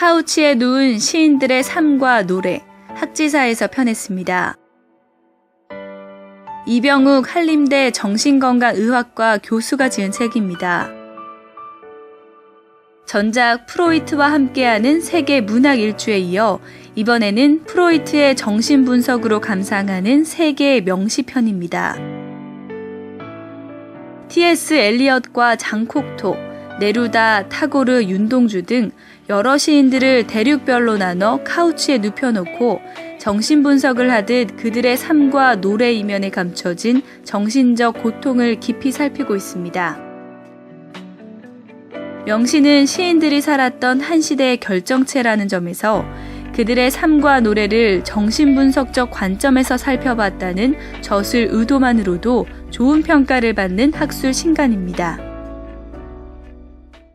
카우치에 누운 시인들의 삶과 노래, 학지사에서 편했습니다. 이병욱 한림대 정신건강의학과 교수가 지은 책입니다. 전작 프로이트와 함께하는 세계 문학 일주에 이어 이번에는 프로이트의 정신 분석으로 감상하는 세계의 명시편입니다. T.S. 엘리엇과 장콕토, 네루다, 타고르, 윤동주 등 여러 시인들을 대륙별로 나눠 카우치에 눕혀놓고 정신 분석을 하듯 그들의 삶과 노래 이면에 감춰진 정신적 고통을 깊이 살피고 있습니다. 명시는 시인들이 살았던 한 시대의 결정체라는 점에서 그들의 삶과 노래를 정신분석적 관점에서 살펴봤다는 저술 의도만으로도 좋은 평가를 받는 학술 신간입니다.